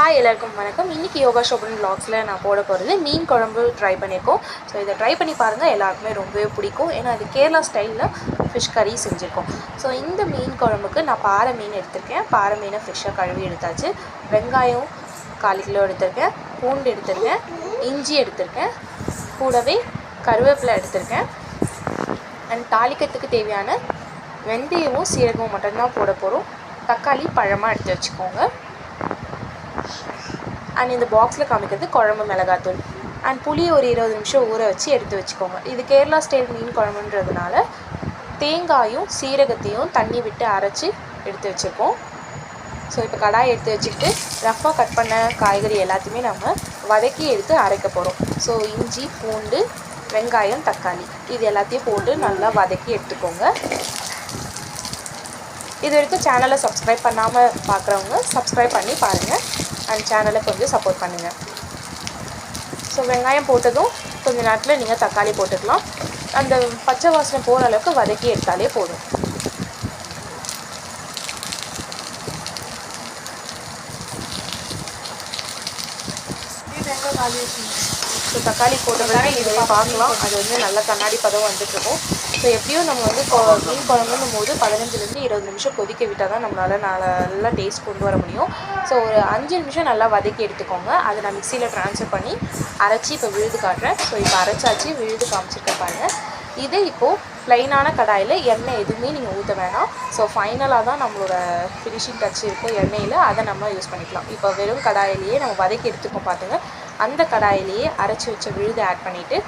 Hi எல்லாருக்கும் வணக்கம். இன்றைக்கி யோகா ஷோபன் பிளாக்ஸில் நான் போட போகிறது மீன் குழம்பு ட்ரை பண்ணியிருக்கோம் ஸோ இதை ட்ரை பண்ணி பாருங்கள் எல்லாருக்குமே ரொம்பவே பிடிக்கும். ஏன்னா அது கேரளா ஸ்டைலில் ஃபிஷ் கறி செஞ்சுருக்கோம். ஸோ இந்த மீன் குழம்புக்கு நான் பாறை மீன் எடுத்திருக்கேன். பாறை மீனை ஃப்ரெஷ்ஷாக கழுவி எடுத்தாச்சு. வெங்காயம் கால் கிலோ எடுத்திருக்கேன். பூண்டு எடுத்திருக்கேன். இஞ்சி எடுத்திருக்கேன். கூடவே கருவேப்பிலை எடுத்திருக்கேன். அண்ட் தாளிக்கிறதுக்கு தேவையான வெந்தயமும் சீரகமும் மட்டும்தான் போட போகிறோம் தக்காளி பழமாக எடுத்து வச்சுக்கோங்க. அண்ட் இந்த பாக்ஸில் காமிக்கிறது குழம்பு மிளகாத்தூள். அண்ட் புளி ஒரு இருபது நிமிஷம் ஊற வச்சு எடுத்து வச்சுக்கோங்க. இது கேரளா ஸ்டைல் மீன் குழம்புன்றதுனால தேங்காயும் சீரகத்தையும் தண்ணி விட்டு அரைச்சி எடுத்து வச்சுருக்கோம். ஸோ இப்போ கடாய் எடுத்து வச்சுக்கிட்டு ரஃப்பாக கட் பண்ண காய்கறி எல்லாத்தையுமே நம்ம வதக்கி எடுத்து அரைக்க போகிறோம் ஸோ இஞ்சி பூண்டு வெங்காயம் தக்காளி. இது எல்லாத்தையும் போட்டு நல்லா வதக்கி எடுத்துக்கோங்க. இது வரைக்கும் சேனலை சப்ஸ்கிரைப் பண்ணாமல் பார்க்குறவங்க சப்ஸ்கிரைப் பண்ணி பாருங்கள் அண்ட் சேனலை கொஞ்சம் சப்போர்ட் பண்ணுங்கள் ஸோ வெங்காயம் போட்டதும் கொஞ்ச நேரத்தில் நீங்கள் தக்காளி போட்டுக்கலாம். அந்த பச்சை வாசனை போகிற அளவுக்கு வதக்கி எடுத்தாலே போதும். ஸோ தக்காளி போட்ட பிறகு இதை பார்க்கலாம். அது வந்து நல்ல கண்ணாடி பதம் வந்துட்டுருக்கும். ஸோ எப்படியும் நம்ம வந்து மீன் குழம்புன்னும் போது பதினஞ்சுலேருந்து இருபது நிமிஷம் கொதிக்க விட்டால் தான் நம்மளால் நல்லா டேஸ்ட் கொண்டு வர முடியும். ஸோ ஒரு அஞ்சு நிமிஷம் நல்லா வதக்கி எடுத்துக்கோங்க. அதை நான் மிக்சியில் ட்ரான்ஸ்ஃபர் பண்ணி அரைச்சி இப்போ விழுது காட்டுறேன். ஸோ இப்போ அரைச்சாச்சு விழுது காமிச்சிருக்கேன் பாருங்கள் இது இப்போது ப்ளைனான கடாயில் எண்ணெய் எதுவுமே நீங்கள் ஊற்ற வேணாம். ஸோ ஃபைனலாக தான் நம்மளோட ஃபினிஷிங் டச் இருக்கும் எண்ணெயில். அதை நம்ம யூஸ் பண்ணிக்கலாம். இப்போ வெறும் கடாயிலேயே நம்ம வதக்கி எடுத்துக்கோம் பார்த்துங்க அந்த கடாயிலேயே அரைச்சி வச்ச விழுது ஆட் பண்ணிவிட்டு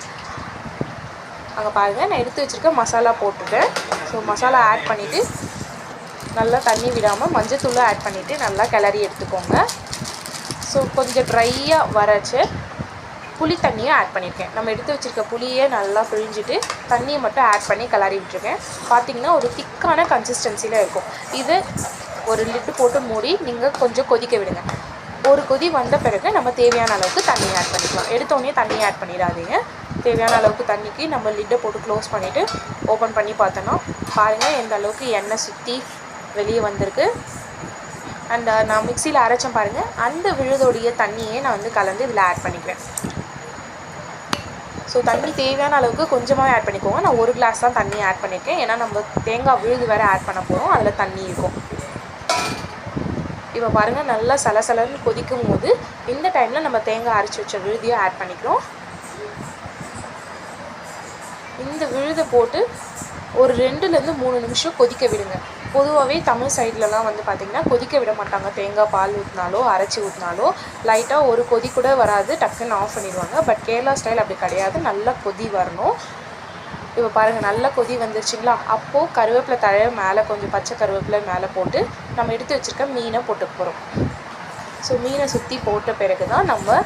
அங்கே பாருங்கள் நான் எடுத்து வச்சுருக்க மசாலா போட்டுட்டேன். ஸோ மசாலா ஆட் பண்ணிவிட்டு நல்லா தண்ணி விடாமல் மஞ்சத்தூளை ஆட் பண்ணிவிட்டு நல்லா கிளறி எடுத்துக்கோங்க. ஸோ கொஞ்சம் ட்ரையாக வரைச்சு புளி தண்ணியும் ஆட் பண்ணியிருக்கேன் நம்ம எடுத்து வச்சுருக்க புளியை நல்லா பிழிஞ்சிட்டு தண்ணியை மட்டும் ஆட் பண்ணி கிளறி விட்டுருக்கேன். பார்த்தீங்கன்னா ஒரு திக்கான கன்சிஸ்டன்சியில் இருக்கும். இது ஒரு லிட்டு போட்டு மூடி நீங்கள் கொஞ்சம் கொதிக்க விடுங்க. ஒரு கொதி வந்த பிறகு நம்ம தேவையான அளவுக்கு தண்ணி ஆட் பண்ணிக்கலாம். எடுத்தோடனே தண்ணி ஆட் பண்ணிடாதீங்க. தேவையான அளவுக்கு தண்ணிக்கு நம்ம லிட்டை போட்டு க்ளோஸ் பண்ணிவிட்டு ஓப்பன் பண்ணி பார்த்தோன்னா பாருங்கள் எந்த அளவுக்கு எண்ணெய் சுற்றி வெளியே வந்திருக்கு. அண்ட் நான் மிக்சியில் அரைச்சேன் பாருங்கள் அந்த விழுதோடைய தண்ணியே நான் வந்து கலந்து இதில் ஆட் பண்ணிக்கிறேன் ஸோ தண்ணி தேவையான அளவுக்கு கொஞ்சமாக ஆட் பண்ணிக்கோங்க. நான் ஒரு கிளாஸ் தான் தண்ணி ஆட் பண்ணியிருக்கேன் ஏன்னா நம்ம தேங்காய் விழுது வேறு ஆட் பண்ண போகிறோம் அதில் தண்ணி இருக்கும். இப்போ பாருங்கள் நல்லா சலசலன்னு கொதிக்கும் போது இந்த டைமில் நம்ம தேங்காய் அரைச்சி வச்ச விழுதியை ஆட் பண்ணிக்கிறோம். இந்த விழுதை போட்டு ஒரு ரெண்டுலேருந்து மூணு நிமிஷம் கொதிக்க விடுங்க. பொதுவாகவே தமிழ் சைட்லலாம் வந்து பார்த்திங்கன்னா கொதிக்க விட மாட்டாங்க. தேங்காய் பால் ஊற்றினாலோ அரைச்சி ஊற்றினாலோ லைட்டாக ஒரு கொதி கூட வராது. டக்குன்னு ஆஃப் பண்ணிடுவாங்க. பட் கேரளா ஸ்டைல் அப்படி கிடையாது. நல்லா கொதி வரணும். இப்போ பாருங்கள் நல்லா கொதி வந்துருச்சுங்களா? அப்போது கருவேப்பிலை தழை மேலே கொஞ்சம் பச்சை கருவேப்பிலை மேலே போட்டு நம்ம எடுத்து வச்சுருக்க மீனை போட்டு போகிறோம் ஸோ மீனை சுற்றி போட்ட பிறகு தான் நம்ம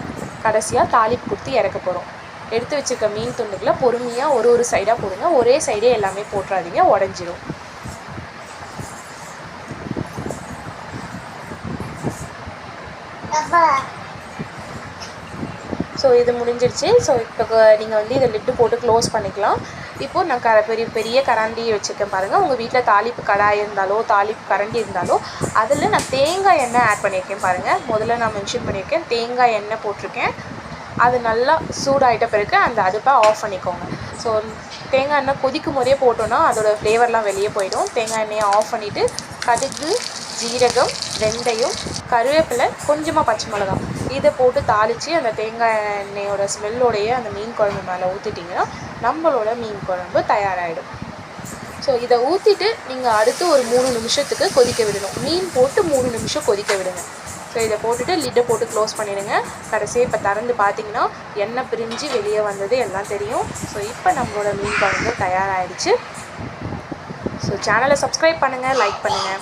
கடைசியாக தாளிப்பு கொடுத்து இறக்க போகிறோம் எடுத்து வச்சுருக்க மீன் துண்டுகளை பொறுமையாக ஒரு ஒரு சைடாக போடுங்க. ஒரே சைடே எல்லாமே போட்டுறாதீங்க உடஞ்சிரும். ஸோ இது முடிஞ்சிருச்சு. ஸோ இப்போ நீங்கள் வந்து இதை லிட்டு போட்டு க்ளோஸ் பண்ணிக்கலாம். இப்போது நான் க பெரிய பெரிய கரண்டி வச்சுருக்கேன் பாருங்கள் உங்கள் வீட்டில் தாளிப்பு கடாய் இருந்தாலோ தாளிப்பு கரண்டி இருந்தாலோ அதில் நான் தேங்காய் எண்ணெய் ஆட் பண்ணியிருக்கேன் பாருங்கள் முதல்ல நான் மென்ஷன் பண்ணியிருக்கேன். தேங்காய் எண்ணெய் போட்டிருக்கேன். அது நல்லா சூடாயிட்ட பிறகு அந்த அடுப்பை ஆஃப் பண்ணிக்கோங்க. ஸோ தேங்காய் எண்ணெய் கொதிக்கும் போதே போட்டோன்னா அதோடய ஃப்ளேவர்லாம் வெளியே போயிடும். தேங்காய் எண்ணெயை ஆஃப் பண்ணிவிட்டு கடுகு ஜீரகம் வெந்தயம் கருவேப்பிலை கொஞ்சமாக பச்சை மிளகாய். இதை போட்டு தாளித்து அந்த தேங்காய் எண்ணெயோட ஸ்மெல்லோடைய அந்த மீன் குழம்பு மேலே ஊற்றிட்டிங்கன்னா நம்மளோட மீன் குழம்பு தயாராகிடும் ஸோ இதை ஊற்றிட்டு நீங்கள் அடுத்து ஒரு மூணு நிமிஷத்துக்கு கொதிக்க விடணும். மீன் போட்டு மூணு நிமிஷம் கொதிக்க விடுங்க. ஸோ இதை போட்டுட்டு லிட்டை போட்டு க்ளோஸ் பண்ணிடுங்க. கடைசியாக இப்போ திறந்து பார்த்தீங்கன்னா எண்ணெய் பிரிஞ்சு வெளியே வந்தது எல்லாம் தெரியும். ஸோ இப்போ நம்மளோட மீன் குழம்பு தயாராகிடுச்சு ஸோ சேனலை சப்ஸ்கிரைப் பண்ணுங்கள் லைக் பண்ணுங்கள்